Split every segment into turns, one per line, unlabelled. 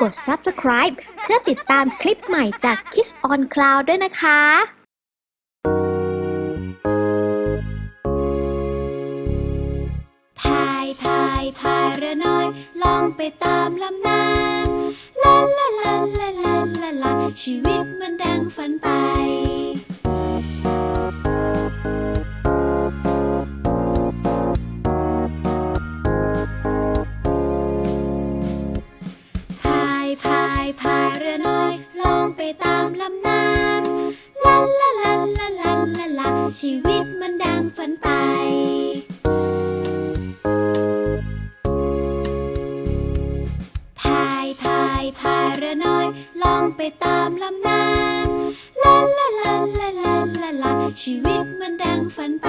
กด Subscribe เพื่อติดตามคลิปใหม่จาก Kiss on Cloud ด้วยนะคะ
พายพายพายเรือน้อยล่องไปตามลำน้ำลาลาลาลาลาลาลาชีวิตมันดังฝันไป ชีวิตมันดังฝันไป พายพายพายเรือน้อยล่องไปตามลำน้ำลาลาลาลาลาลาชีวิตมันดังฝันไป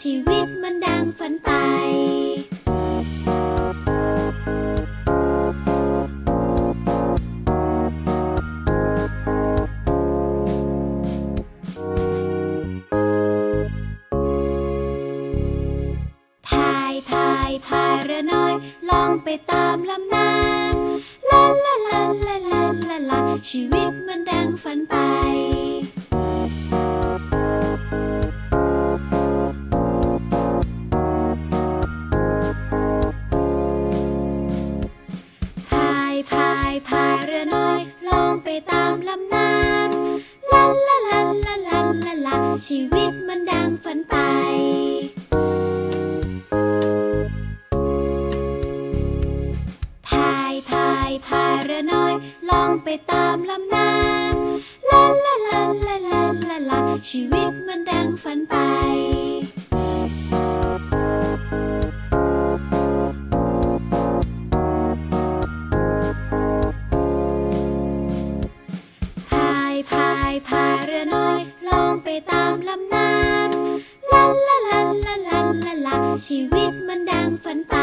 ชีวิตมันดังฝันไป พายพายพายเรือน้อย ล่องไปตามลำน้ำลาลาลาลาลาลาลาชีวิตมันดังฝันไป พายพาเรือน้อยลองไปตามลำน้ำลาลาลาลาลาลาลาชีวิตมันดังฝันไปพายพายพายเรือน้อยลองไปตามลำน้ำลาลาลาลาลาลาลาชีวิตมันดังฝันไปามลำน้ำลาลาลาลาลาลาชีวิตมันดังฝันไป